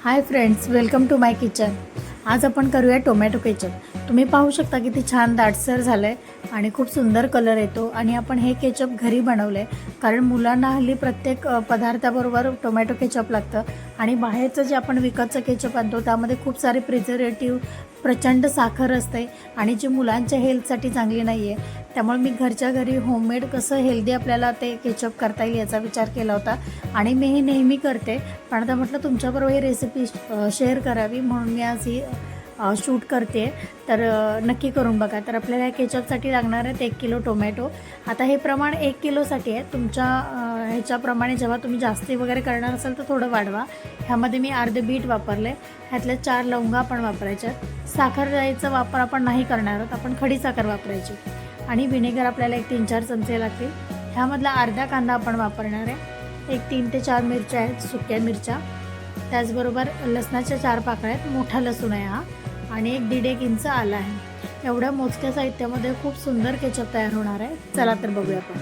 Hi friends welcome to my kitchen आज आपण करूया टोमॅटो केचप तुम्ही पाहू शकता किती छान दाटसर झालं आहे आणि खूप सुंदर कलर येतो आणि आपण हे केचप घरी बनवलं आहे कारण मुलांना हल्ली प्रत्येक पदार्थाबरोबर टोमॅटो केचप लागतं आणि बाहेरचं जे आपण विकतचं केचप आणतो त्यामध्ये खूप सारे प्रिझर्वेटिव्ह प्रचंड साखर असते आणि जी मुलांच्या हेल्थसाठी चांगली नाही आहे त्यामुळे मी घरच्या घरी होममेड कसं हेल्दी आपल्याला ते केचअप करता येईल याचा विचार केला होता. आणि मी हे नेहमी करते. पण आता म्हटलं तुमच्याबरोबर ही रेसिपी शेअर करावी म्हणून मी आज ही शूट करते. तर नक्की करून बघा. तर आपल्याला या केचअपसाठी लागणार आहेत एक किलो टोमॅटो आता हे प्रमाण एक किलोसाठी आहे. तुमच्या ह्याच्याप्रमाणे जेव्हा तुम्ही जास्ती वगैरे करणार असाल तर थोडं वाढवा. ह्यामध्ये मी अर्धे बीट वापरले. ह्यातल्या चार लवंगा पण वापरायच्या साखर जायचा वापर आपण नाही करणार आहोत. आपण खडी साखर वापरायची. आणि व्हिनेगर आपल्याला एक तीन चार चमचे लागतील. ह्यामधला अर्धा कांदा आपण वापरणार आहे. एक तीन ते चार मिरच्या आहेत सुक्या मिरच्या. त्याचबरोबर लसणाच्या चार पाकळ्या आहेत. मोठा लसूण आहे हा. आणि एक दीड एक इंच आला आहे. एवढ्या मोजक्या साहित्यामध्ये खूप सुंदर केचप तयार होणार आहे. चला तर बघूया आपण.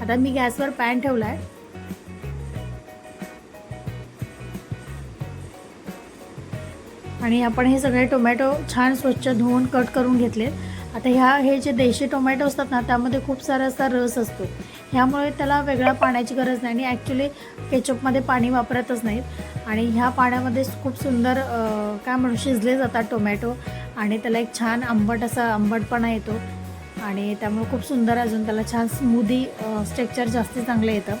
आता मी गॅसवर पॅन ठेवला आहे आणि आपण हे सगळे टोमॅटो छान स्वच्छ धुवून कट करून घेतले. आता ह्या हे जे देशी टोमॅटो असतात ना त्यामध्ये खूप सारा असा रस असतो. ह्यामुळे त्याला वेगळ्या पाण्याची गरज नाही आणि ॲक्च्युली केचपमध्ये पाणी वापरतच नाहीत. आणि ह्या पाण्यामध्ये खूप सुंदर काय म्हणू शिजले जातात टोमॅटो आणि त्याला एक छान आंबट असा आंबटपणा येतो. आणि त्यामुळे खूप सुंदर अजून त्याला छान स्मूदी स्ट्रक्चर जास्त चांगलं येतं.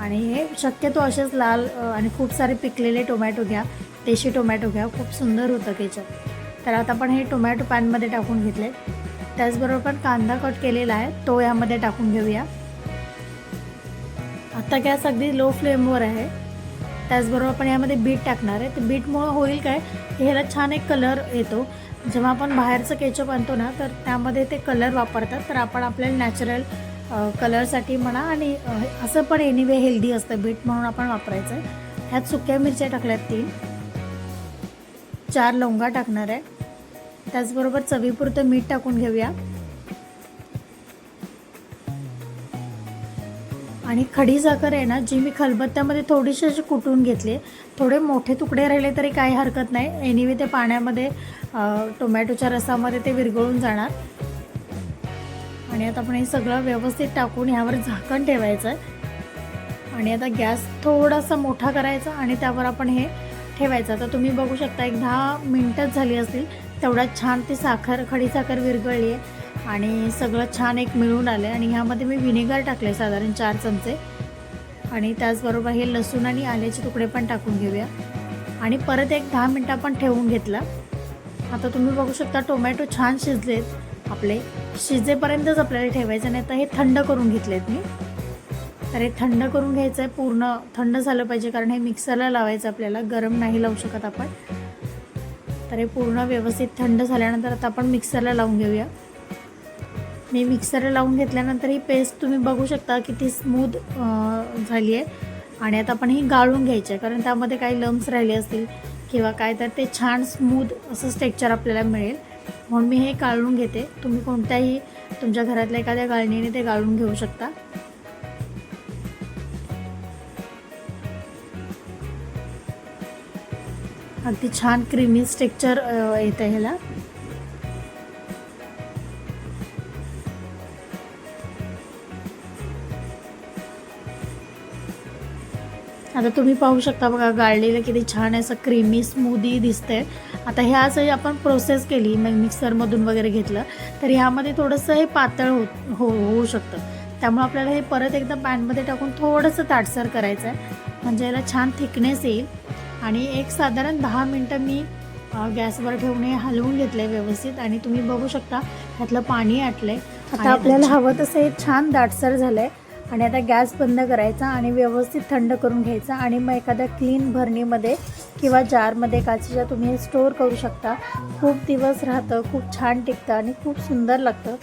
आणि हे शक्यतो असेच लाल आणि खूप सारे पिकलेले टोमॅटो घ्या. देशी टोमॅटो घ्या खूप सुंदर होतं केचप तर आता आपण हे टोमॅटो पॅनमध्ये टाकून घेतले. त्याचबरोबर पण कांदा कट केलेला आहे तो यामध्ये टाकून घेऊया. आता गॅस अगदी लो फ्लेमवर आहे. त्याचबरोबर आपण यामध्ये बीट टाकणार आहे. तर बीटमुळं होईल काय ह्याला छान एक कलर येतो. जेव्हा आपण बाहेरचं केचप आणतो ना तर त्यामध्ये ते कलर वापरतात. तर आपण आपल्याला नॅचरल कलरसाठी म्हणा आणि असं पण एनिवे हेल्दी असतं बीट म्हणून आपण वापरायचं. आहे ह्यात सुक्या मिरच्या टाकल्यात तीन. चार लवंगा टाकणार आहे. त्याचबरोबर चवीपुरतं मीठ टाकून घेऊया. आणि खडी साखर आहे ना जी मी खलबत्त्यामध्ये थोडीशी अशी कुटून घेतली थोडे मोठे तुकडे राहिले तरी काही हरकत नाही. एनिवे ते पाण्यामध्ये टोमॅटोच्या रसामध्ये ते विरघळून जाणार. आणि आता आपण हे सगळं व्यवस्थित टाकून ह्यावर झाकण ठेवायचं आहे. आणि आता गॅस थोडासा मोठा करायचा आणि त्यावर आपण हे ठेवायचा. तर तुम्ही बघू शकता एक दहा मिनटंच झाली असतील. तेवढ्यात छान ती साखर खडी साखर विरघळली आहे आणि सगळं छान एक मिळून आलं आहे आणि ह्यामध्ये मी व्हिनेगर टाकले साधारण चार चमचे. आणि त्याचबरोबर हे लसूण आणि आल्याचे तुकडे पण टाकून घेऊया. आणि परत एक दहा मिनटं आपण ठेवून घेतला. आता तुम्ही बघू शकता टोमॅटो छान शिजलेत. आपले शिजेपर्यंतच आपल्याला ठेवायचं नाही तर हे थंड करून घेतलेत मी. तर हे थंड करून घ्यायचं आहे पूर्ण थंड झालं पाहिजे कारण हे मिक्सरला लावायचं आपल्याला गरम नाही लावू शकत आपण. तर हे पूर्ण व्यवस्थित थंड झाल्यानंतर आता आपण मिक्सरला लावून घेऊया. मी मिक्सरला लावून घेतल्यानंतर ही पेस्ट तुम्ही बघू शकता किती स्मूथ झाली आहे. आणि आता आपण ही गाळून घ्यायची आहे कारण त्यामध्ये काही लम्स राहिले असतील किंवा काय तर ते छान स्मूथ असं स्ट्रेक्चर आपल्याला मिळेल. म्हणून मी हे गाळून घेते. तुम्ही कोणत्याही तुमच्या घरातल्या एखाद्या गाळणीने ते गाळून घेऊ शकता. अगदी छान क्रीमी स्टेक्चर येतं ह्याला. आता तुम्ही पाहू शकता बघा गाळलेलं किती छान असं क्रीमी स्मूदी दिसतंय. आता ह्या असं आपण प्रोसेस केली मग मिक्सरमधून वगैरे घेतलं तर ह्यामध्ये थोडंसं हे पातळ हो हो होऊ शकतं. त्यामुळे आपल्याला हे परत एकदा पॅनमध्ये टाकून थोडंसं ताटसर करायचं आहे म्हणजे याला छान थिकनेस येईल. आणि एक साधारण दहा मिनटं मी गॅसवर ठेवून हे हलवून घेतलं आहे व्यवस्थित आणि तुम्ही बघू शकता ह्यातलं पाणी आटलं आहे आता आपल्याला हवं तसं हे छान दाटसर झालं आहे आणि आता गॅस बंद करायचा आणि व्यवस्थित थंड करून घ्यायचा आणि मग एखाद्या क्लीन भरणीमध्ये किंवा जारमध्ये काचेच्या तुम्ही हे स्टोअर करू शकता. खूप दिवस राहतं खूप छान टिकतं आणि खूप सुंदर लागतं.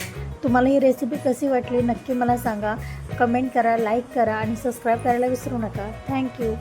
तुम्हाला ही रेसिपी कशी वाटली नक्की मला सांगा. कमेंट करा लाईक करा आणि सबस्क्राईब करायला विसरू नका. थँक्यू.